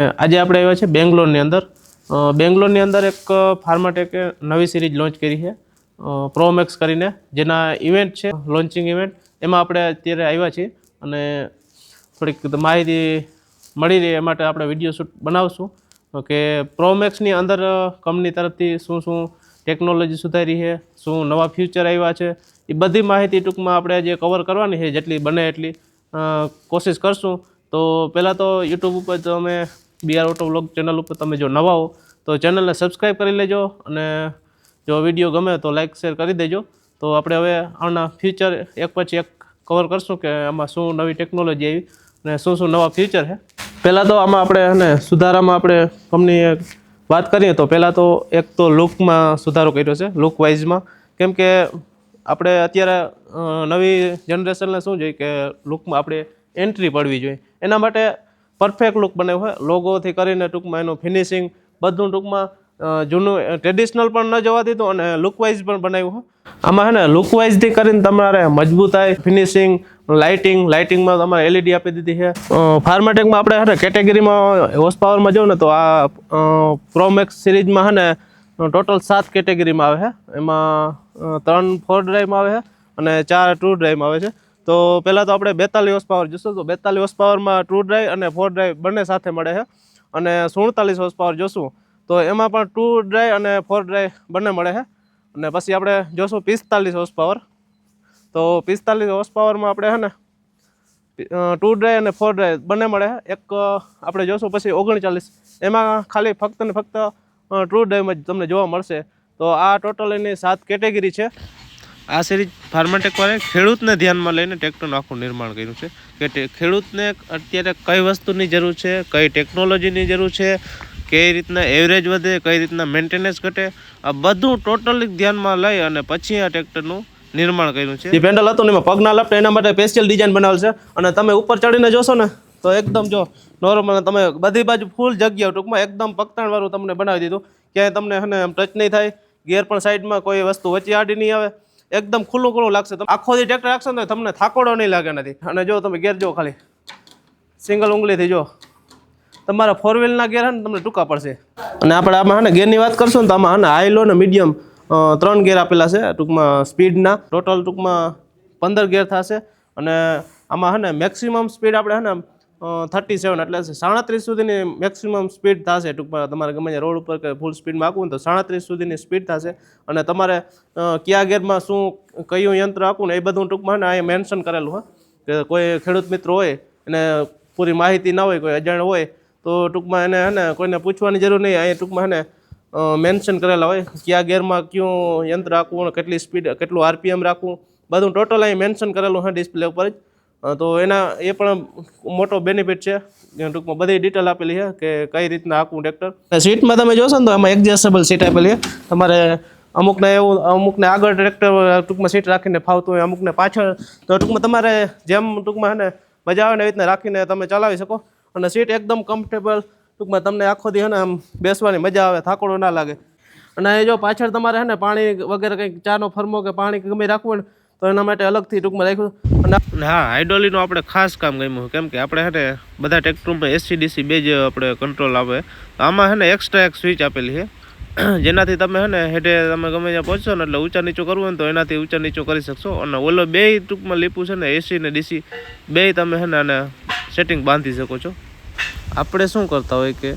આજે આપણે આવ્યા છે બેંગ્લોરની અંદર. બેંગ્લોરની અંદર એક ફાર્માટેકે નવી સિરીઝ લોન્ચ કરી છે. પ્રોમેક્સ કરીને, જેના ઇવેન્ટ છે, લોન્ચિંગ ઇવેન્ટ, એમાં આપણે અત્યારે આવ્યા છીએ. અને થોડીક માહિતી મળી રહે એ માટે આપણે વીડિયો શૂટ બનાવશું. કે પ્રોમેક્સની અંદર કંપની તરફથી શું શું ટેકનોલોજી સુધારી છે, શું નવા ફ્યુચર આવ્યા છે, એ બધી માહિતી ટૂંકમાં આપણે જે કવર કરવાની છે, જેટલી બને એટલી. કોશિશ કરશું. તો પહેલાં તો યુટ્યુબ ઉપર તો અમે બીઆર ઓટો વ્લોગ ચેનલ ઉપર તમે જો નવા હો, તો ચેનલને સબસ્ક્રાઈબ કરી લેજો અને જો વીડિયો ગમે તો લાઈક શેર કરી દેજો. તો આપણે હવે આના ફ્યુચર એક પછી એક કવર કરશું કે આમાં શું નવી ટેકનોલોજી આવી અને શું શું નવા ફ્યુચર છે. પહેલાં તો આમાં આપણે અને સુધારામાં આપણે કંપનીએ વાત કરીએ તો પહેલાં તો એક તો લુકમાં સુધારો કર્યો છે લુક વાઇઝમાં કેમ કે આપણે અત્યારે નવી જનરેશનને શું જોઈએ કે લુકમાં આપણે એન્ટ્રી પડવી જોઈએ. એના માટે પરફેક્ટ લુક બનાવ્યો હોય. લોગોથી કરીને ટૂંકમાં એનું ફિનિશિંગ બધું ટૂંકમાં જૂનું ટ્રેડિશનલ પણ ન જવા દીધું અને લુકવાઇઝ પણ બનાવ્યું હોય આમાં છે ને લુકવાઇઝથી કરીને તમારે મજબૂતાઈ ફિનિશિંગ લાઇટિંગ લાઇટિંગમાં તમારે એલઈડી આપી દીધી છે. ફાર્મેટિકમાં આપણે છે ને કેટેગરીમાં હોર્સ પાવરમાં જોઉં ને તો આ પ્રોમેક્સ સિરીઝમાં છે ને ટોટલ સાત કેટેગરીમાં આવે છે. એમાં ત્રણ ફોર ડ્રાઈવમાં આવે છે અને ચાર ટુ ડ્રાઈવમાં આવે છે. તો પહેલાં તો આપણે બેતાલીસ હોસ પાવર જોશું. તો બેતાલીસ હોસ પાવરમાં ટુ ડ્રાઈવ અને ફોર ડ્રાઈવ બંને સાથે મળે છે. અને સુડતાલીસ હોસ પાવર જોશું. તો એમાં પણ ટુ ડ્રાઈવ અને ફોર ડ્રાઈવ બંને મળે છે. અને પછી આપણે જોશું પિસ્તાલીસ હોસ પાવર તો પિસ્તાલીસ હોસ પાવરમાં આપણે છે ને ટુ ડ્રાઈવ અને ફોર ડ્રાઈવ બંને મળે એક આપણે જોશું પછી ઓગણચાલીસ. એમાં ખાલી ફક્ત ને ફક્ત ટુ ડ્રાઈવમાં જ તમને જોવા મળશે. તો આ ટોટલ એની સાત કેટેગરી છે. આ સિરીઝ ફાર્માટેક વાળે ખેડૂતને ધ્યાનમાં લઈને ટ્રેક્ટરનું આખું નિર્માણ કર્યું છે. કે ખેડૂતને અત્યારે કઈ વસ્તુની જરૂર છે, કઈ ટેકનોલોજીની જરૂર છે, કઈ રીતના એવરેજ વધે, કઈ રીતના મેન્ટેનન્સ ઘટે, આ બધું ટોટલી ધ્યાનમાં લઈ અને પછી આ ટ્રેક્ટરનું નિર્માણ કર્યું છે. જે પેન્ડલ હતું ને એમાં પગના લપટે એના માટે સ્પેશિયલ ડિઝાઇન બનાવેલ છે. અને તમે ઉપર ચડીને જોશો ને, તો એકદમ જો નોર્મલ તમે બધી બાજુ ફૂલ જગ્યા ટૂંકમાં એકદમ પગતાણવાળું તમને બનાવી દીધું. ક્યાંય તમને હે ટચ નહીં થાય ગેર પણ સાઈડમાં કોઈ વસ્તુ વચ્ચે આડી નહીં આવે. એકદમ ખુલ્લું ખુલ્લું લાગશે. તમે આખો દી ટ્રેક્ટર રાખશો ને તમને થાકોડો નહીં લાગે નથી. અને જો તમે ગેર જો ખાલી. સિંગલ ઉંગલીથી જો. તમારા ફોર વ્હીલના ગેર હે ને તમને ટૂંકા પડશે. અને આપણે આમાં હે ને ગેરની વાત કરશું ને તો આમાં હે ને હાઈ લો ને મીડિયમ ત્રણ ગેર આપેલા છે. ટૂંકમાં સ્પીડના ટોટલ ટૂંકમાં પંદર ગેર થશે. અને આમાં હે ને મેક્સિમમ સ્પીડ આપણે હે ને થર્ટી સેવન એટલે સાડત્રીસ સુધીની મેક્સિમમ સ્પીડ થશે ટૂંકમાં. તમારે ગમે રોડ ઉપર કે ફૂલ સ્પીડમાં આપવું ને તો સાડત્રીસ સુધીની સ્પીડ થશે. અને તમારે કયા ગેરમાં શું, કયું યંત્ર આપવું ને એ બધું ટૂંકમાં ને અહીંયા મેન્શન કરેલું હોય કે કોઈ ખેડૂત મિત્ર હોય, એને પૂરી માહિતી ના હોય, કોઈ અજાણ હોય, તો ટૂંકમાં એને ને, કોઈને પૂછવાની જરૂર નહીં. અહીંયા ટૂંકમાં ને મેન્શન કરેલા હોય કયા ગેરમાં કયું યંત્ર રાખવું કેટલી સ્પીડ કેટલું આરપીએમ રાખવું. બધું ટોટલ અહીં મેન્શન કરેલું હોય ડિસ્પ્લે ઉપર જ. તો એના, એ પણ મોટો બેનિફિટ છે. ટૂંકમાં બધી ડિટેલ આપેલી છે કે કઈ રીતના આખું ટ્રેક્ટર સીટમાં તમે જોશો ને તો એમાં એડજસ્ટેબલ સીટ આપેલી છે. તમારે અમુકને એવું, અમુકને આગળ ટ્રેક્ટર ટૂંકમાં સીટ રાખીને ફાવતું હોય, અમુકને પાછળ. તો ટૂંકમાં તમારે જેમ ટૂંકમાં ને મજા આવે ને એવી રીતના રાખીને તમે ચલાવી શકો. અને સીટ એકદમ કમ્ફર્ટેબલ ટૂંકમાં તમને આખો દી ને આમ બેસવાની મજા આવે, થાકોડો ના લાગે. અને એ જો પાછળ તમારે હે ને પાણી વગેરે કંઈક ચાનો ફરમો કે પાણી ગમે રાખવું હોય તો એના માટે અલગથી ટૂંકમાં રાખ્યું અને હા હાઇડ્રોલીનું આપણે ખાસ કામ ગમ્યું કેમ કે આપણે હે ને બધા ટ્રેક્ટરમાં એસી ડીસી બે જ આપણે કંટ્રોલ આવે. તો આમાં હે ને એક્સ્ટ્રા એક સ્વિચ આપેલી છે. જેનાથી તમે હે ને હેઠે તમે ગમે ત્યાં પહોંચશો ને એટલે ઊંચા નીચું કરવું હોય ને તો એનાથી ઊંચા નીચું કરી શકશો. અને ઓલો બે ટૂંકમાં લીપું છે ને એસી ને ડીસી બે તમે હે ને આને સેટિંગ બાંધી શકો છો. આપણે શું કરતા હોય કે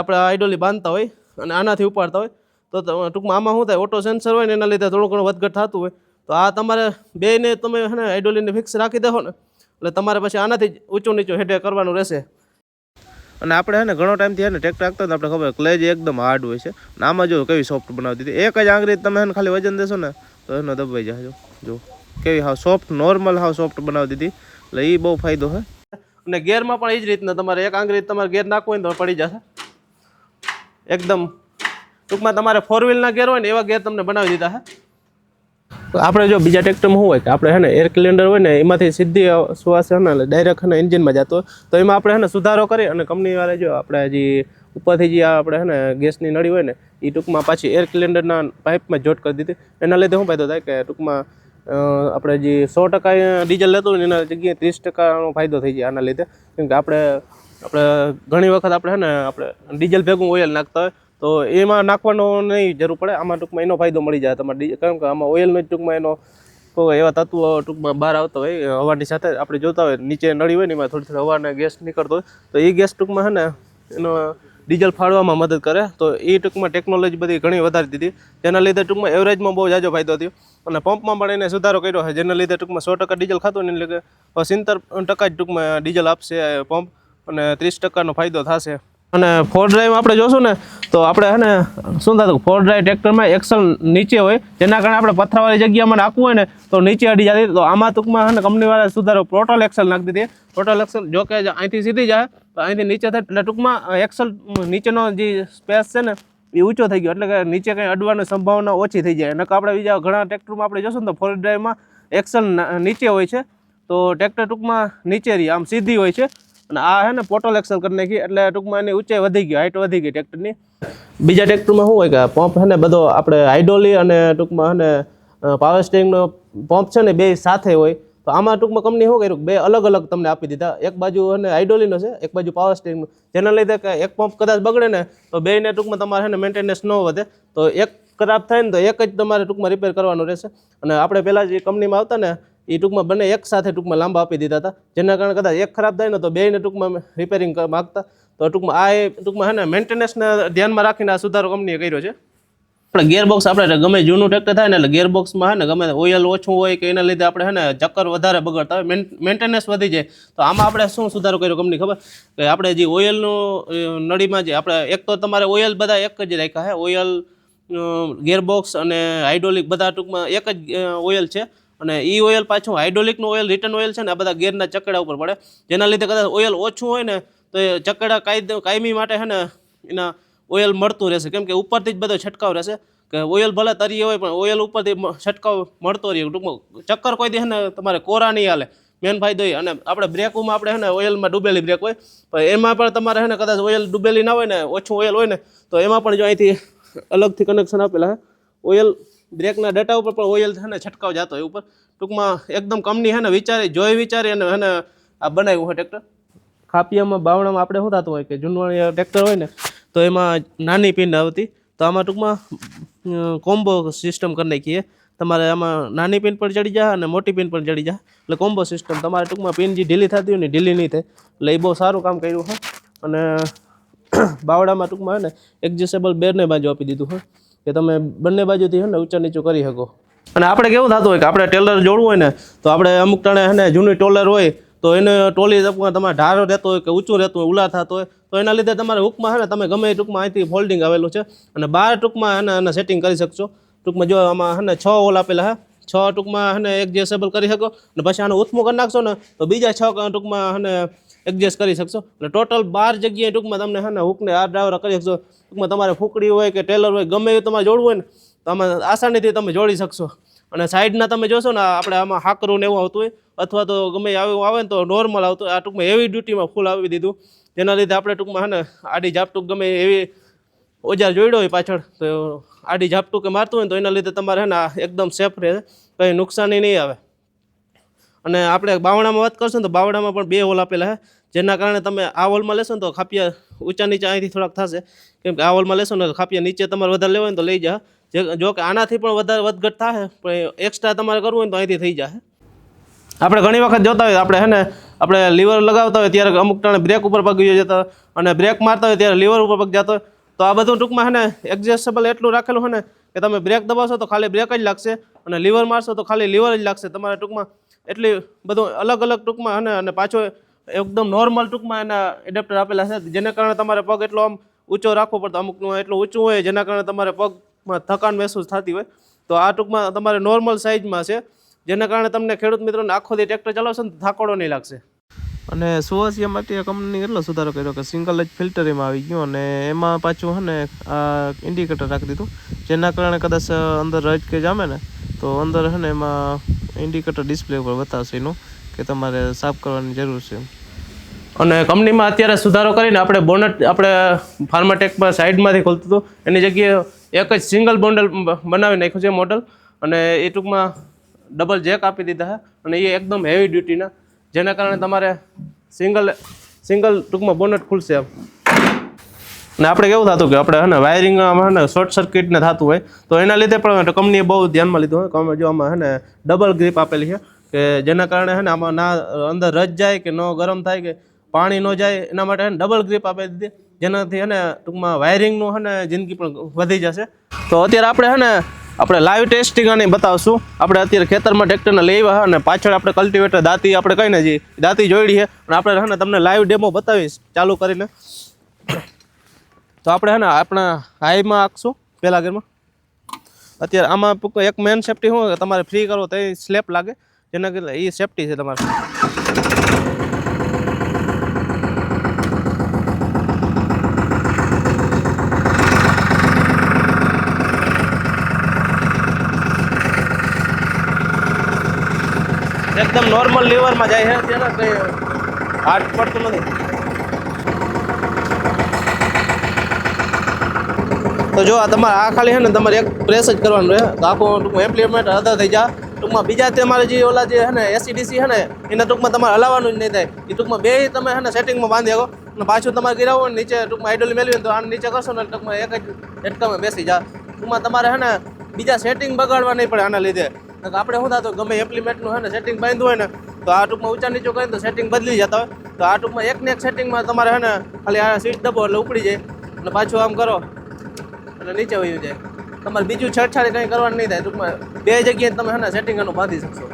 આપણે આઈડોલી બાંધતા હોય અને આનાથી ઉપાડતા હોય. તો ટૂંકમાં આમાં શું થાય? ઓટો સેન્સર હોય ને એના લીધે થોડું ઘણું વધઘટ થતું હોય. તો આ તમારે બેને તમે હે ને આઈડોલીને ફિક્સ રાખી દેહો ને. એટલે તમારે પછી આનાથી જ ઊંચું નીચું હેઠે કરવાનું રહેશે. અને આપણે હે ને ઘણો ટાઈમથી હે ને ટ્રેક્ટર રાખતા હોય ને આપણે ખબર ક્લેજ એકદમ હાર્ડ હોય છે. અને આમાં જો કેવી સોફ્ટ બનાવી દીધી એક જ આંગળી તમે હે ને ખાલી વજન દેશો ને તો એનો દબાઈ જાજો જો કેવી how soft normal how soft બનાવી દીધી એટલે એ બહુ ફાયદો છે અને ગેરમાં પણ એ જ રીતના તમારે એક આંગળી તમારે ગેર નાખવું હોય ને તો પડી જશે. એકદમ ટૂંકમાં તમારે ફોર વ્હીલના ગેર હોય ને એવા ગેર તમને બનાવી દીધા છે આપણે જો બીજા ટ્રેક્ટરમાં શું હોય કે આપણે હે ને એર ક્લિન્ડર હોય ને, એમાંથી સીધી શ્વાસ હે ને ડાયરેક્ટ હે ને એન્જિનમાં જતો તો એમાં આપણે હે ને સુધારો કરી અને કંપનીવાળા જો આપણે જે ઉપરથી જે આપણે હે ને ગેસની નળી હોય ને એ ટૂંકમાં પાછી એર ક્લિન્ડરના પાઇપમાં જોટ કરી દીધી. એના લીધે શું ફાયદો થાય કે ટૂંકમાં આપણે જે સો ટકા ડીઝલ લેતું હોય ને, એના જગ્યાએ ત્રીસ ટકાનો ફાયદો થઈ જાય આના લીધે. કેમ કે આપણે આપણે ઘણી વખત આપણે હે ને, આપણે ડીઝલ ભેગું ઓઇલ નાખતા હોય તો એમાં નાખવાનો નહીં જરૂર પડે. આમાં ટૂંકમાં એનો ફાયદો મળી જાય તમારે કારણ કે આમાં ઓઇલનો ટૂંકમાં એનો એવા તત્વો ટૂંકમાં બહાર આવતા હોય હવાની સાથે આપણે જોતા હોય, નીચે નળી હોય ને એમાં થોડી થોડી હવાને ગેસ નીકળતો હોય, તો એ ગેસ ટૂંકમાં છે ને એનો ડીઝલ ફાળવામાં મદદ કરે. તો એ ટૂંકમાં ટેકનોલોજી બધી ઘણી વધારી દીધી. જેના લીધે ટૂંકમાં એવરેજમાં બહુ જાજો ફાયદો થયો. અને પંપમાં પણ એને સુધારો કર્યો છે. જેના લીધે ટૂંકમાં સો ટકા ડીઝલ ખાતું ને એટલે કે સિત્તેર ટકા જ ટૂંકમાં ડીઝલ આપશે પંપ અને ત્રીસ ટકાનો ફાયદો થશે. અને ફોર ડ્રાઈવ આપણે જોશું ને, તો આપણે હે ને, શું થતું? ફોર ડ્રાઈવ ટ્રેક્ટરમાં એક્સલ નીચે હોય, જેના કારણે આપણે પથરાવાળી જગ્યામાં નાખવું હોય ને, તો નીચે અડી જતી તો આમાં ટૂંકમાં હે ને કંપનીવાળા સુધારો ટોટલ એક્સલ નાખી દીધી. ટોટલ એક્સલ જો કે અહીંથી સીધી જાય, તો અહીંથી નીચે થાય, એટલે ટૂંકમાં એક્સલ નીચેનો જે સ્પેસ છે ને, એ ઊંચો થઈ ગયો. એટલે કે નીચે કંઈ અડવાની સંભાવના ઓછી થઈ જાય. નકર આપણે બીજા ઘણા ટ્રેક્ટરમાં આપણે જોશું ને, તો ફોર ડ્રાઈવમાં એક્સલ નીચે હોય છે. તો ટ્રેક્ટર ટૂંકમાં નીચે રહી, આમ સીધી હોય છે. અને આ છે ને પોટલ એક્સલ કરી નાખી, એટલે ટૂંકમાં એની ઊંચાઈ વધી ગઈ હાઇટ વધી ગઈ ટ્રેક્ટરની બીજા ટ્રેક્ટરમાં શું હોય કે પંપ છે ને બધો આપણે હાઇડ્રોલી અને ટૂંકમાં છે ને પાવર સ્ટેરિંગનો પંપ છે ને બે સાથે હોય, તો આમાં ટૂંકમાં કંપની શું કર્યું? બે અલગ અલગ તમને આપી દીધા. એક બાજુ અને હાઇડ્રોલીનો છે, એક બાજુ પાવર સ્ટેરિંગનો જેના લીધે કે એક પંપ કદાચ બગડે ને, તો બેને ટૂંકમાં તમારે છે ને મેન્ટેનન્સ ન વધે. તો એક ખરાબ થાય ને તો એક જ તમારે ટૂંકમાં રિપેર કરવાનું રહેશે. અને આપણે પહેલાં જે કંપનીમાં આવતા ને એ ટૂંકમાં બંને એક સાથે ટૂંકમાં લાંબા આપી દીધા હતા. જેના કારણે કદાચ એક ખરાબ થાય ને તો બેને ટૂંકમાં રિપેરિંગ માગતા. તો ટૂંકમાં આ ટૂંકમાં હે ને મેન્ટેનન્સને ધ્યાનમાં રાખીને આ સુધારો કંપનીએ કર્યો છે. આપણે ગેરબોક્સ આપણે ગમે જૂનું ટ્રેક્ટર થાય ને એટલે ગેરબોક્સમાં છે ને ગમે ઓઇલ ઓછું હોય કે એના લીધે આપણે હે ને ચક્કર વધારે બગડતા હોય મેન્ટેનન્સ વધી જાય. તો આમાં આપણે શું સુધારો કર્યો કંપની ખબર? કે આપણે જે ઓઇલનું નળીમાં જે આપણે એક તો તમારે ઓઇલ બધા એક જ રાખ્યા હે. ઓઇલ ગેરબોક્સ અને હાઇડ્રોલિક બધા ટૂંકમાં એક જ ઓઇલ છે. અને એ ઓઇલ પાછું હાઇડ્રોલિકનું ઓઇલ રિટર્ન ઓઇલ છે ને, આ બધા ગેરના ચકડા ઉપર પડે. જેના લીધે કદાચ ઓઇલ ઓછું હોય ને, તો એ ચકડા કાયમી માટે છે ને, એના ઓઇલ મળતું રહેશે. કેમ કે ઉપરથી જ બધો છંટકાવ રહેશે. કે ઓઇલ ભલે તરીએ હોય, પણ ઓઇલ ઉપરથી છંટકાવ મળતો રહે. ટૂંકમાં ચક્કર કોઈ દે ને, તમારે કોરા નહીં હાલે. મેન ફાયદો એ. અને આપણે બ્રેકમાં આપણે છે ને ઓઇલમાં ડૂબેલી બ્રેક હોય પણ એમાં પણ તમારે છે ને, કદાચ ઓઇલ ડૂબેલી ના હોય ને, ઓછું ઓઇલ હોય ને, તો એમાં પણ જો અહીંથી અલગથી કનેક્શન આપેલા છે ઓઇલ બ્રેકના ડેટા ઉપર પણ ઓઇલ છે ને છંટકાવ જતો હોય ઉપર. ટૂંકમાં એકદમ કંપની છે ને વિચારી, જોઈ વિચારી અને એને આ બનાવ્યું હોય ટ્રેક્ટર ખાપિયામાં, બાવણામાં આપણે શું થતું હોય કે જૂનવાણી ટ્રેક્ટર હોય ને, તો એમાં નાની પિન આવતી. તો આમાં ટૂંકમાં કોમ્બો સિસ્ટમ કરી નાખીએ. તમારે આમાં નાની પિન પણ ચડી જાય અને મોટી પિન પણ ચડી જાય. એટલે કોમ્બો સિસ્ટમ તમારે ટૂંકમાં પિન જે ઢીલી થતી હોય ને ઢીલી નહીં થાય. એટલે એ બહુ સારું કામ કર્યું હોય અને બાવડામાં ટૂંકમાં ને એડજસ્ટેબલ બેરને બાજુ આપી દીધું છે. કે તમે બંને બાજુથી છે ને ઊંચા નીચું કરી શકો. અને આપણે કેવું થતું હોય કે આપણે ટેલર જોડવું હોય ને, તો આપણે અમુક ટાણે હે ને જૂની ટોલર હોય, તો એને ટોલી ટૂંકમાં તમારે ઢારો રહેતો હોય કે ઊંચું રહેતું હોય ઉલા થતો હોય, તો એના લીધે તમારે હૂકમાં હે ને તમે ગમે ટૂંકમાં અહીંથી ફોલ્ડિંગ આવેલું છે. અને બાર ટૂંકમાં એને એને સેટિંગ કરી શકશો. ટૂંકમાં જો આમાં હે ને છ હોલ આપેલા હે, છ ટૂંકમાં હે ને એડજસ્ટેબલ કરી શકો, અને પછી આનું ઉથમું કરી નાખશો ને, તો બીજા છ ટૂંકમાં હે ને એડજસ્ટ કરી શકશો. એટલે ટોટલ બાર જગ્યાએ ટૂંકમાં તમને છે ને હુકને આ ડ્રાઈવર કરી શકશો. ટૂંકમાં તમારે ફૂકડી હોય કે ટેલર હોય, ગમે એ તમારે જોડવું હોય ને, તો આમાં આસાનીથી તમે જોડી શકશો. અને સાઈડના તમે જોશો ને આપણે આમાં હાકરું ને એવું આવતું હોય, અથવા તો ગમે આવ્યું આવે ને, તો નોર્મલ આવતું. આ ટૂંકમાં એવી ડ્યુટીમાં ફૂલ આવી દીધું. જેના લીધે આપણે ટૂંકમાં હે ને, આડી ઝાપટું ગમે એવી ઓજાર જોઈડો હોય પાછળ, તો આડી ઝાપટું કે મારતું હોય તો એના લીધે તમારે હે ને એકદમ સેફ રહે. કંઈ નુકસાની નહીં આવે. અને આપણે બાવણામાં વાત કરશું તો બાવણામાં પણ બે હોલ આપેલા છે જેના કારણે તમે આ હોલમાં લેશો ને તો ખાપિયા ઊંચા નીચે અહીંથી થોડાક થશે. કેમ કે આ હોલમાં લેશો ને ખાપિયા નીચે તમારે વધારે લેવા હોય ને તો લઈ જા. જે કે આનાથી પણ વધારે વધઘટ થાય પણ એક્સ્ટ્રા તમારે કરવું હોય તો અહીંથી થઈ જાય આપણે ઘણી વખત જોતા હોય, આપણે હે ને, આપણે લીવર લગાવતા હોય ત્યારે અમુક ટાણે બ્રેક ઉપર પગ જતા અને બ્રેક મારતા હોય ત્યારે લીવર ઉપર પગ જતો હોય. તો આ બધું ટૂંકમાં હે ને એડજસ્ટેબલ એટલું રાખેલું છે ને, કે તમે બ્રેક દબાવશો તો ખાલી બ્રેક જ લાગશે અને લીવર મારશો તો ખાલી લીવર જ લાગશે. તમારે ટૂંકમાં એટલી બધું અલગ અલગ ટૂંકમાં અને પાછો એકદમ નોર્મલ ટૂંકમાં એના એડેપ્ટર આપેલા છે. જેના કારણે તમારે પગ એટલો આમ ઊંચો રાખવો પડતો. અમુકનું એટલું ઊંચું હોય, જેના કારણે તમારે પગમાં થકાન મહેસૂસ થતી હોય. તો આ ટૂંકમાં તમારે નોર્મલ સાઇઝમાં છે. જેના કારણે તમને ખેડૂત મિત્રોને આખો દી ટ્રેક્ટર ચલાવશો ને થાકોડો નહીં લાગશે. અને સુવાસિયા માટે કંપની એટલો સુધારો કર્યો કે સિંગલ જ ફિલ્ટર એમાં આવી ગયું અને એમાં પાછું છે ને આ ઇન્ડિકેટર રાખી દીધું. જેના કારણે કદાચ અંદર રજ કે જામે ને, તો અંદર છે ને એમાં ઇન્ડિકેટર ડિસ્પ્લે ઉપર બતાવશે એનું. કે તમારે સાફ કરવાની જરૂર છે. અને કંપનીમાં અત્યારે સુધારો કરીને આપણે બોનટ, આપણે ફાર્માટેકમાં સાઈડમાંથી ખોલતું હતું. એની જગ્યાએ એક જ સિંગલ બોન્ડલ બનાવી નાખ્યું છે મોડલ. અને એ ટૂંકમાં ડબલ જેક આપી દીધા છે. અને એ એકદમ હેવી ડ્યુટીના જેના કારણે તમારે સિંગલ સિંગલ ટૂંકમાં બોનટ ખુલશે આમ ને આપણે કેવું થતું કે આપણે હે ને વાયરિંગમાં ને શોર્ટ સર્કિટને થતું હોય, તો એના લીધે પણ કંપનીએ બહુ ધ્યાનમાં લીધું હોય. જો આમાં હે ને ડબલ ગ્રીપ આપેલી છે. કે જેના કારણે હે ને આમાં ના, અંદર રજ જાય કે ન ગરમ થાય કે પાણી ન જાય, એના માટે ડબલ ગ્રીપ આપી દીધી. જેનાથી હે ને ટૂંકમાં વાયરિંગનું હે ને જિંદગી પણ વધી જશે. તો અત્યારે આપણે હે ને, આપણે લાઈવ ટેસ્ટિંગ અને બતાવશું. આપણે અત્યારે ખેતરમાં ટ્રેક્ટરને લઈ આવ્યા અને પાછળ આપણે કલ્ટિવેટર દાંતી આપણે કહીને ને દાંતી જોઈડી છે. પણ આપણે હે ને તમને લાઈવ ડેમો બતાવીશ, ચાલુ કરીને. તો આપણે હે ને આપણા હાઈમાં આખશું પહેલા ગેરમાં અત્યારે આમાં એક મેન સેફટી શું તમારે ફ્રી કરો તો સ્લેપ લાગે. જેના કે એ સેફટી છે તમારે. એકદમ નોર્મલ લેવલમાં જાય છે, તેને કંઈ હાર્ડ પડતું નથી. તો જો આ તમારે આ ખાલી છે ને તમારે એક પ્રેસ જ કરવાનું રહે. તો આખું એમ્પ્લિમેન્ટ અદા થઈ જાય ટૂંકમાં બીજા તમારે જે ઓલા જે છે ને એસીડીસી હે ને, એના ટૂંકમાં તમારે હલાવવાનું જ નહીં થાય. એ ટૂંકમાં બે તમે હે સેટિંગમાં બાંધી શકો અને પાછું તમારે ગિરાવો ને નીચે ટૂંકમાં આઈડોલી મેળવી તો આને નીચે કરશો ને ટૂંકમાં એક જ ઝટકામાં બેસી જા. ટૂંકમાં તમારે હે બીજા સેટિંગ બગાડવા નહીં પડે આના લીધે. આપણે શું થતું, ગમે એપ્લિમેન્ટનું છે ને સેટિંગ બાંધ્યું હોય ને, તો આ ટૂંકમાં ઊંચા નીચું કરીને તો સેટિંગ બદલી જતા હોય. તો આ ટૂંકમાં એક ને એક સેટિંગમાં તમારે છે ને ખાલી આ સીટ દબો એટલે ઉપડી જાય. અને પાછું આમ કરો, એટલે નીચે વયું જાય. તમારે બીજું છેડછાડ કંઈ કરવાનું નહીં થાય. ટૂંકમાં બે જગ્યાએ તમે છે ને સેટિંગ એનું બાંધી શકશો.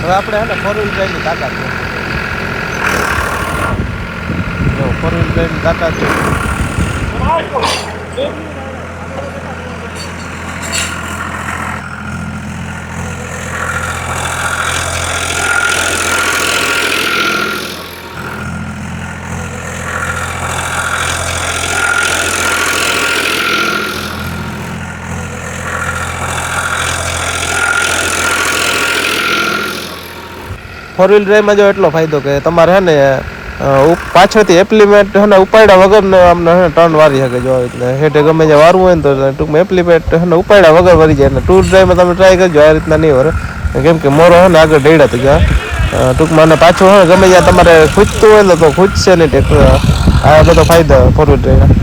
હવે આપણે હેને ફોર વ્હીલ ડ્રાઈવની તાકાત છે ફોર વ્હીલ ડ્રાઈવની તાકાત છે ફોર વ્હીલ ડ્રાઈવમાં જો એટલો ફાયદો કે તમારે હે ને પાછળથી એપ્લિમેન્ટ હે ને, ઉપાડ્યા વગર ને આમને હે ટર્ન વારી શકે જો, એટલે હેઠે ગમે ત્યાં વારવું હોય ને તો ટૂંકમાં એપ્લિમેન્ટ હે ને ઉપાડ્યા વગર વરી જાય, એટલે ટૂર ડ્રાઈવમાં તમે ટ્રાય કરજો, આ રીતના નહીં વરે. કેમ કે મોરો હે ને આગળ ડેડા થઈ ગયા ટૂંકમાં અને પાછું ગમે ત્યાં તમારે ખૂંચતું હોય ને તો ખૂંચશે નહીં આ બધો ફાયદો ફોર વ્હીલ ડ્રાઈવના